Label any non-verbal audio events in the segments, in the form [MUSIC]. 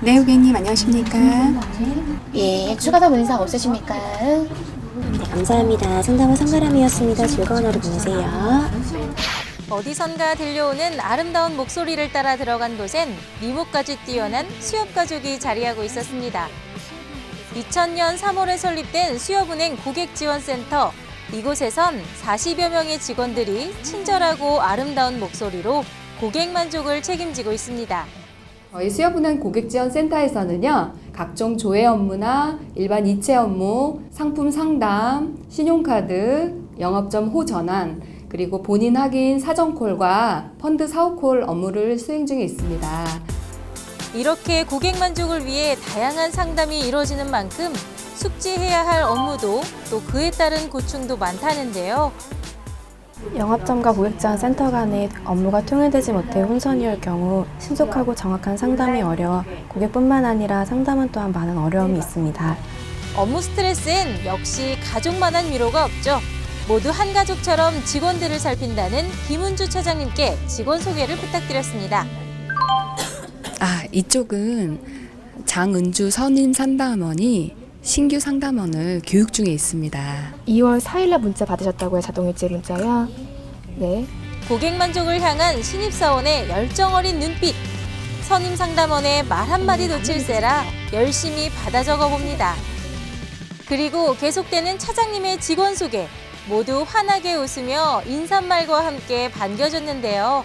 네, 고객님 안녕하십니까? 예, 추가 더 문의사항 없으십니까? 네, 감사합니다. 상담원 성가람이었습니다. 즐거운 하루 보내세요. 어디선가 들려오는 아름다운 목소리를 따라 들어간 곳엔 미모까지 뛰어난 수협 가족이 자리하고 있었습니다. 2000년 3월에 설립된 수협은행 고객지원센터. 이곳에선 40여 명의 직원들이 친절하고 아름다운 목소리로 고객 만족을 책임지고 있습니다. 저희 수협은행 고객지원센터에서는요, 각종 조회 업무나 일반 이체 업무, 상품 상담, 신용카드, 영업점 호 전환, 그리고 본인 확인 사전콜과 펀드 사후콜 업무를 수행 중에 있습니다. 이렇게 고객 만족을 위해 다양한 상담이 이루어지는 만큼 숙지해야 할 업무도 또 그에 따른 고충도 많다는데요. 영업점과 고객지원 센터 간의 업무가 통일되지 못해 혼선이 올 경우 신속하고 정확한 상담이 어려워 고객뿐만 아니라 상담원 또한 많은 어려움이 있습니다. 업무 스트레스엔 역시 가족만한 위로가 없죠. 모두 한 가족처럼 직원들을 살핀다는 김은주 차장님께 직원 소개를 부탁드렸습니다. 아, 이쪽은 장은주 선임 상담원이 신규 상담원을 교육 중에 있습니다. 2월 4일날 문자 받으셨다고요? 자동일지 문자요? 네. 고객 만족을 향한 신입사원의 열정 어린 눈빛. 선임 상담원의 말 한마디 놓칠세라 열심히 받아 적어 봅니다. 그리고 계속되는 차장님의 직원 소개. 모두 환하게 웃으며 인사말과 함께 반겨줬는데요.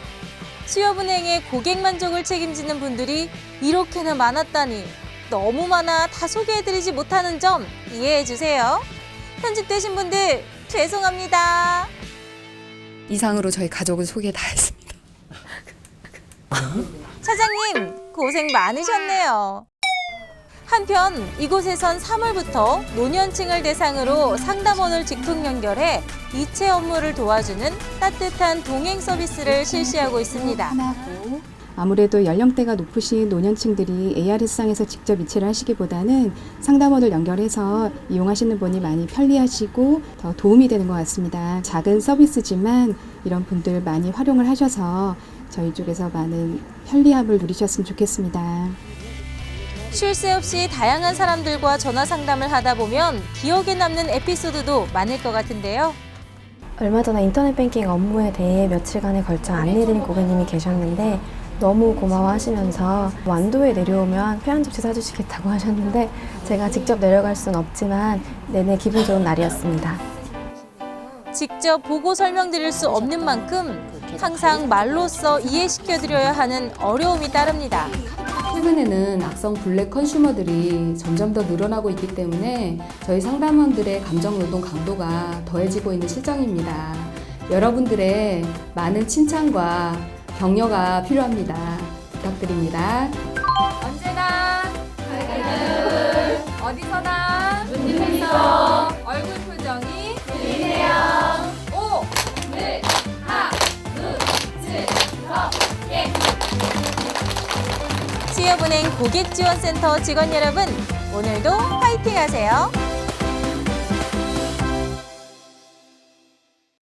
수협은행의 고객 만족을 책임지는 분들이 이렇게나 많았다니 너무 많아 다 소개해드리지 못하는 점 이해해 주세요. 편집되신 분들 죄송합니다. 이상으로 저희 가족을 소개 다 했습니다. [LAUGHS] 차장님 고생 많으셨네요. 한편 이곳에선 3월부터 노년층을 대상으로 상담원을 직통 연결해 이체 업무를 도와주는 따뜻한 동행 서비스를 실시하고 있습니다. 아무래도 연령대가 높으신 노년층들이 ARS상에서 직접 이체를 하시기보다는 상담원을 연결해서 이용하시는 분이 많이 편리하시고 더 도움이 되는 것 같습니다. 작은 서비스지만 이런 분들 많이 활용을 하셔서 저희 쪽에서 많은 편리함을 누리셨으면 좋겠습니다. 쉴 새 없이 다양한 사람들과 전화 상담을 하다 보면 기억에 남는 에피소드도 많을 것 같은데요. 얼마 전에 인터넷 뱅킹 업무에 대해 며칠간에 걸쳐 안내드린 고객님이 계셨는데 너무 고마워하시면서 완도에 내려오면 회원 접시 사주시겠다고 [LAUGHS] 하셨는데 제가 직접 내려갈 수는 없지만 내내 기분 좋은 날이었습니다. 직접 보고 설명드릴 수 없는 만큼 항상 말로써 이해시켜드려야 하는 어려움이 따릅니다. 최근에는 악성 블랙 컨슈머들이 점점 더 늘어나고 있기 때문에 저희 상담원들의 감정 노동 강도가 더해지고 있는 실정입니다. 여러분들의 많은 칭찬과 격려가 필요합니다. 부탁드립니다. 언제나 어디서나 눈빛에서 얼굴 표정이 들리세요. 오, 늘, 하, 루, 즈, 러, 예. 수협은행 고객지원센터 직원 여러분, 오늘도 화이팅 하세요.